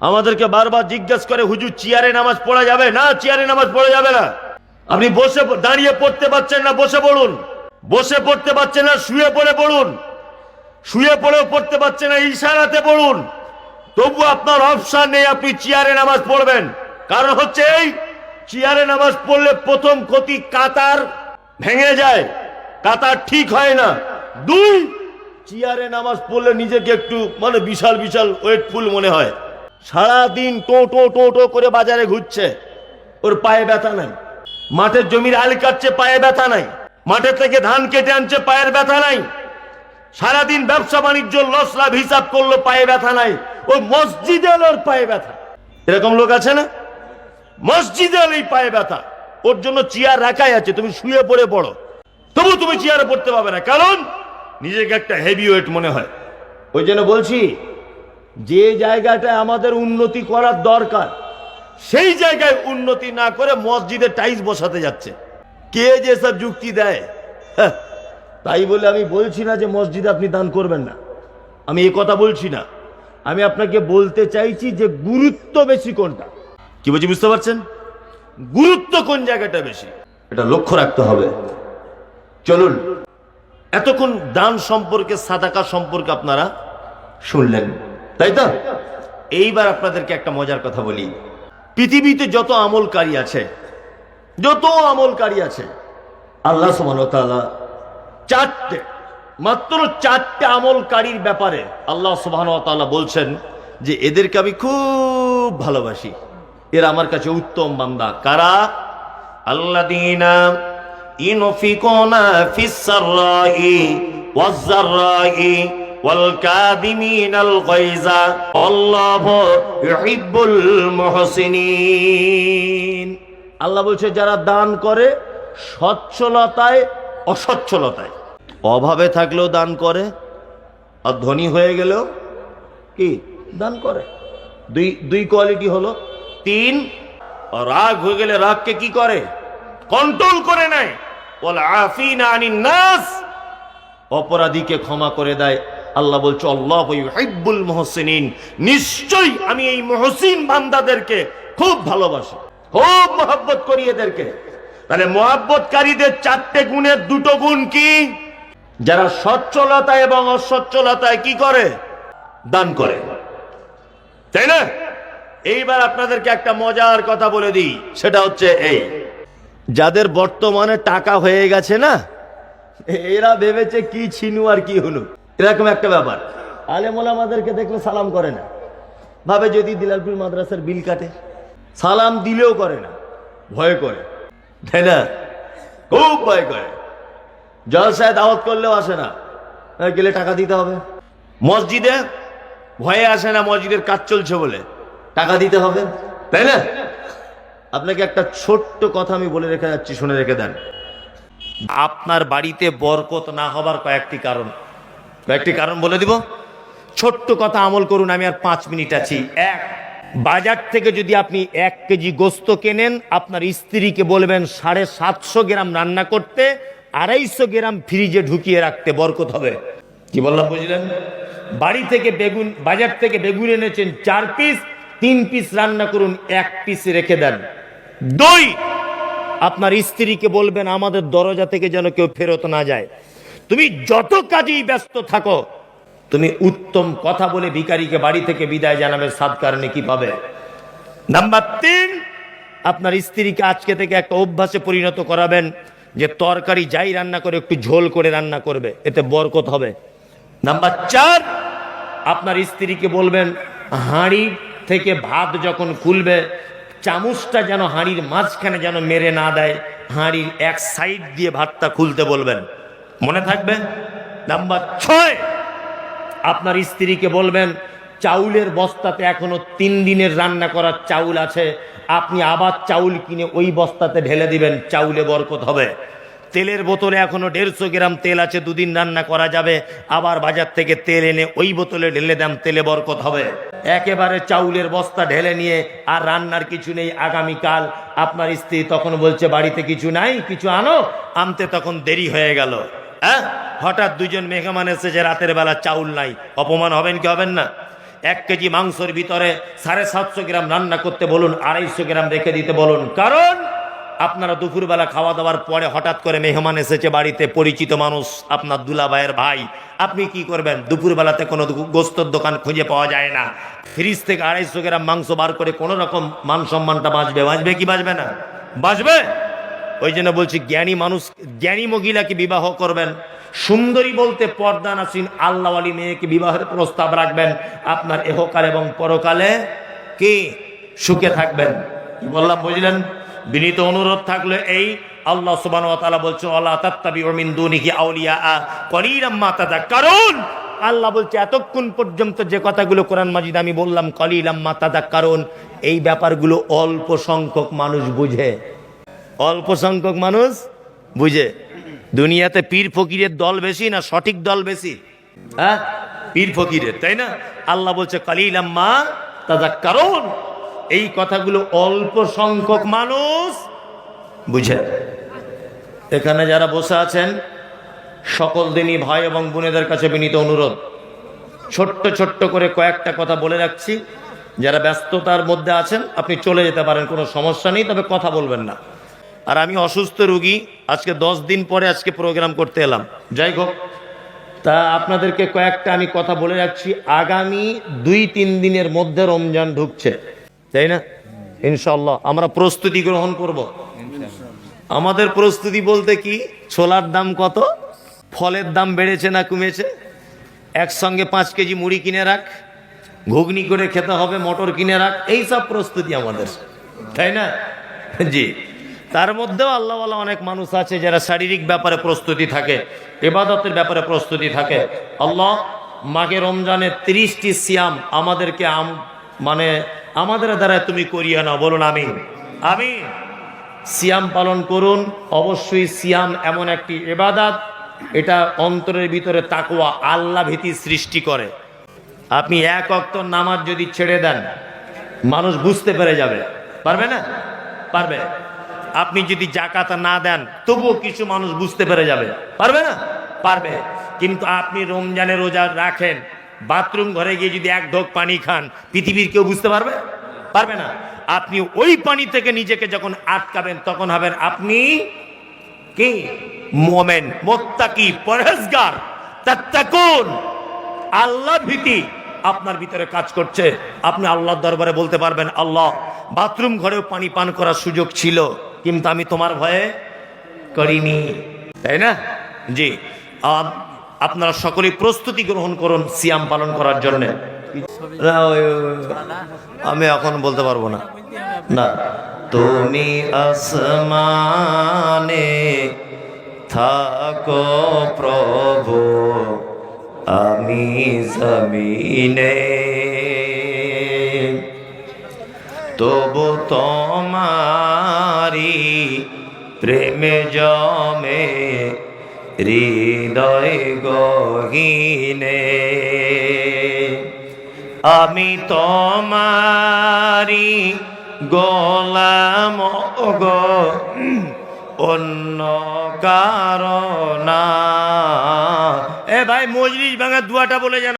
আমাদেরকে বারবার জিজ্ঞেস করে, হুজুর, চেয়ারে নামাজ পড়া যাবে? না, চেয়ারে নামাজ পড়া যাবে না। আপনি বসে দাঁড়িয়ে পড়তে পারছেন না, বসে পড়ুন। বসে পড়তে পারছেন না, শুয়ে পড়ে পড়ুন। শুয়ে পড়েও পড়তে পারছেন না, ইশারাতে পড়ুন। তবু আপনার অপশন নেই, আপনি চেয়ারে নামাজ পড়বেন। কারণ হচ্ছে এই, চেয়ারে নামাজ পড়লে প্রথম ক্ষতি কাতার ভেঙে যায়। কাতার ঠিক হয় না। দুই, চেয়ারে নামাজ পড়লে নিজেকে একটু মানে বিশাল বিশাল ওয়েটফুল মনে হয়। সারাদিন টো টো টো টো করে বাজারে ঘুরছে। ওর পায়ে ব্যথা নাই। মাঠের জমির আল কাটছে, পায়ে ব্যথা নাই। মাঠের থেকে ধান কেটে আনছে, পায়ের ব্যথা নাই। সারাদিন ব্যবসা বাণিজ্য লস লাভ হিসাব করল, পায়ে ব্যথা নাই। ও মসজিদে ওর পায়ে ব্যথা। এরকম লোক আছে না? মসজিদে এই পায়ে ব্যথা। ওর জন্য চেয়ার রাখাই আছে, তুমি শুয়ে পড়ে পড়ো। তবু তুমি চেয়ারে পড়তে পারবে না। কারণ নিজেকে একটা হেভি ওয়েট মনে হয়। ওই জন্য বলছি যে জায়গাটায় আমাদের উন্নতি করার দরকার সেই জায়গায় উন্নতি না করে মসজিদে টাইলস বসাতে যাচ্ছে। কে যে সব যুক্তি দেয়? হ্যাঁ, তাই বলে আমি বলছি না যে মসজিদে আপনি দান করবেন না। আমি এই কথা বলছি না। আমি আপনাকে বলতে চাইছি যে গুরুত্ব বেশি কোনটা? কি বলছি বুঝতে পারছেন? গুরুত্ব কোন জায়গাটা বেশি? এটা লক্ষ্য রাখতে হবে। চলুন এতক্ষণ দান সম্পর্কে সাদাকা সম্পর্কে আপনারা শুনলেন। তাই তো? এইবার আপনাদেরকে একটা মজার কথা বলি। পৃথিবীতে যত আমলকারী আছে, যত আমলকারী আছে, আল্লাহ ওয়া চারটে, মাত্র চারটে আমলকারীর ব্যাপারে আল্লাহ সুবহানাহু ওয়া বলছেন যে, এদেরকে আমি খুব ভালোবাসি। এরা আমার কাছে উত্তম বান্দা। কারা? আল্লাযীনা ইনফিকুনা ফিস ওয়াজ জাররাই ওয়াল কাযিমিনাল গায়জা আল্লাহু বলছে, যারা দান করে সচ্ছলতায়, অসচ্ছলতায়। অভাবে থাকলেও দান করে, আর ধনী হয়ে গেলেও কি? দান করে। দুই দুই কোয়ালিটি হলো, তিন, রাগ হয়ে গেলে রাগকে কি করে? কন্ট্রোল করে নেয়। বল আফিন আনিন নাস অপরাধীকে ক্ষমা করে দেয়। আল্লাহ বলছে, আল্লাহ হিব্বুল মহসিনিন। নিশ্চয়ই আমি এই মহসিন বান্দাদেরকে খুব ভালোবাসি, খুব মহব্বত করি এদেরকে। তাহলে মহাব্বতকারীদের চারটে গুণের দুটো গুণ কি? যারা সচ্ছলতা এবং অসচ্ছলতায় কি করে? দান করে। তাই না? এইবার আপনাদেরকে একটা মজার কথা বলে দিই, সেটা হচ্ছে এই। যাদের বর্তমানে টাকা হয়ে গেছে না, এরা ভেবেছে কি ছিনু আর কি হনু এরকম একটা ব্যাপার। আলে মোলামাদেরকে দেখলে সালাম করে না। ভাবে যদি দিলালপুর মাদ্রাসার বিল কাটে, সালাম দিলেও করে না। ভয় করে। তাই না? খুব ভয় করে। জলসায় দাওয়াত করলেও আসে না। গেলে টাকা দিতে হবে। মসজিদে ভয়ে আসে না, মসজিদের কাজ চলছে বলে। টাকা দিতে হবে। তাই না? আপনাকে একটা ছোট্ট কথা আমি বলে রেখে যাচ্ছি, শুনে রেখে দেন। আপনার বাড়িতে বরকত না হবার কয়েকটি কারণ। কয়েকটি কারণ বলে দিব। ছোট্ট কথা আমল করুন, আমি আর পাঁচ মিনিট আছি। এক, বাজার থেকে যদি আপনি এক কেজি গোস্ত কেনেন, আপনার স্ত্রীকে বলবেন সাড়ে সাতশো গ্রাম রান্না করতে, আড়াইশো গ্রাম ফ্রিজে ঢুকিয়ে রাখতে বরকত হবে। কি বললাম, বুঝলেন? বাড়ি থেকে বেগুন, বাজার থেকে বেগুন এনেছেন চার পিস, তিন পিস রান্না করুন, এক পিস রেখে দেন। দুই, আপনার স্ত্রীকে বলবেন, আমাদের দরজা থেকে যেন কেউ ফেরত না যায়। তুমি যত কাজেই ব্যস্ত থাকো, তুমি উত্তম কথা বলে ভিকারিকে বাড়ি থেকে বিদায় জানাবে সাত কারণে কি পাবে। নাম্বার তিন, আপনার স্ত্রীকে আজকে থেকে একটা অভ্যাসে পরিণত করাবেন যে তরকারি যাই রান্না করে, একটু ঝোল করে রান্না করবে, এতে বরকত হবে। নাম্বার চার, আপনার স্ত্রীকে বলবেন, হাঁড়ি থেকে ভাত যখন খুলবে, চামচটা যেন হাঁড়ির মাঝখানে যেন মেরে না দেয়, হাঁড়ির এক সাইড দিয়ে ভাতটা খুলতে বলবেন। মনে নাম্বার ছয়, আপনার স্ত্রীকে বলবেন, চাউলের বস্তাতে এখনও তিন দিনের রান্না করার চাউল আছে, আপনি আবার চাউল কিনে ওই বস্তাতে ঢেলে দিবেন, চাউলে বরকত হবে। তেলের বোতলে এখনও দেড়শো গ্রাম তেল আছে, দুদিন রান্না করা যাবে, আবার বাজার থেকে তেল এনে ওই বোতলে ঢেলে দাম তেলে বরকত হবে। একেবারে চাউলের বস্তা ঢেলে নিয়ে আর রান্নার কিছু নেই, আগামীকাল আপনার স্ত্রী তখন বলছে, বাড়িতে কিছু নাই, কিছু আনো? আনতে তখন দেরি হয়ে গেল। হ্যাঁ? হঠাৎ দুজন মেহমান এসেছে রাতের বেলা চাউল নাই। অপমান হবেন কি হবেন না? এক কেজি মাংসের ভিতরে সাড়ে সাতশো গ্রাম রান্না করতে বলুন, আড়াইশো গ্রাম রেখে দিতে বলুন। কারণ আপনারা দুপুরবেলা খাওয়া দাওয়ার পরে হঠাৎ করে মেহমান এসেছে বাড়িতে, পরিচিত মানুষ, আপনার দুলাভাইয়ের ভাই। আপনি কি করবেন? দুপুরবেলাতে কোনো গোস্তর দোকান খুঁজে পাওয়া যায় না। ফ্রিজ থেকে আড়াইশো গ্রাম মাংস বার করে কোনো রকম মান সম্মানটা বাঁচবে? বাঁচবে কি বাঁচবে না? বাঁচবে? ওই জন্য বলছি, জ্ঞানী মানুষ, জ্ঞানী মহিলাকে বিবাহ করবেন। সুন্দরী বলতে পর্দা নাসিন, আল্লাহওয়ালি মেয়েকে বিবাহের প্রস্তাব রাখবেন। আপনার এহকাল এবং পরকালে কি সুখে থাকবেন? কি বললাম, বুঝলেন? বিনীত অনুরোধ থাকলে এই আল্লাহ সুবান বলছে আল্লাহ আউলিয়া। কারণ আল্লাহ বলছে, এতক্ষণ পর্যন্ত যে কথাগুলো কোরআন মাজিদ আমি বললাম, কলিলাম মা কারণ এই ব্যাপারগুলো অল্প সংখ্যক মানুষ বুঝে। অল্প সংখ্যক মানুষ, বুঝে? দুনিয়াতে পীর ফকিরের দল বেশি না সঠিক দল বেশি? হ্যাঁ? পীর ফকিরের, তাই না? আল্লাহ বলছে, কালিলাম্মা তাজা কারণ এই কথাগুলো অল্প সংখ্যক মানুষ বুঝে। এখানে যারা বসে আছেন, সকল দিনই ভাই এবং বোনেদের কাছে বিনীত অনুরোধ। ছোট্ট ছোট্ট করে কয়েকটা কথা বলে রাখছি। যারা ব্যস্ততার মধ্যে আছেন, আপনি চলে যেতে পারেন, কোনো সমস্যা নেই, তবে কথা বলবেন না। আর আমি অসুস্থ রুগী, আজকে দশ দিন পরে আজকে প্রোগ্রাম করতে এলাম। যাই হোক, তা আপনাদেরকে কয়েকটা আমি কথা বলে রাখছি। আগামী দুই, তিন দিনের মধ্যে রমজান ঢুকছে, তাই না? ইনশাল্লাহ আমরা প্রস্তুতি গ্রহণ করব। আমাদের প্রস্তুতি বলতে কি, ছোলার দাম কত? ফলের দাম বেড়েছে না কমেছে? একসঙ্গে পাঁচ কেজি মুড়ি কিনে রাখ, ঘুগনি করে খেতে হবে, মটর কিনে রাখ এই সব প্রস্তুতি আমাদের, তাই না? জি। তার মধ্যেও আল্লাহওয়ালা অনেক মানুষ আছে যারা শারীরিক ব্যাপারে প্রস্তুতি থাকে এবাদতের ব্যাপারে প্রস্তুতি থাকে। আল্লাহ মাকে রমজানের তিরিশটি সিয়াম আমাদেরকে আম মানে আমাদের দ্বারা তুমি করিয়ে নাও। বলুন আমি আমি সিয়াম পালন করুন, অবশ্যই সিয়াম এমন একটি এবাদাত এটা অন্তরের ভিতরে তাকুয়া আল্লাহ ভীতি সৃষ্টি করে। আপনি এক অক্ত নামাজ যদি ছেড়ে দেন, মানুষ বুঝতে পেরে যাবে। পারবে না? পারবে। আপনি যদি জাকাত না দেন, তবুও কিছু মানুষ বুঝতে পেরে যাবে। পারবে না? পারবে। কিন্তু আপনি রমজানে রোজা রাখেন, বাথরুম ঘরে গিয়ে যদি এক ঢোক পানি খান, পৃথিবীর কেউ বুঝতে পারবে? পারবে না। আপনি ওই পানি থেকে নিজেকে যখন আটকাবেন, তখন হবেন আপনি কি? মোমেন, মোত্তাকি, পরহেজগার, তাত্তাকুন। আল্লাহ ভীতি আপনার ভিতরে কাজ করছে। আপনি আল্লাহর দরবারে বলতে পারবেন, আল্লাহ, বাথরুম ঘরেও পানি পান করার সুযোগ ছিল। কিন্তু আমি তোমার ভয়ে করিনি। তাই না? জি। আপনারা সকলেই প্রস্তুতি গ্রহণ করুন সিয়াম পালন করার জন্য। আমি এখন বলতে পারব না। না। তুমি আসমানে থাকো প্রভু আমি জমিনে। তবু তোমারি প্রেমে জমে হৃদয় গহিনে। আমি তোমারি গোলাম গো, অন্য কারণা এ ভাই মজলিস ভাঙা দুয়াটা বলে যেন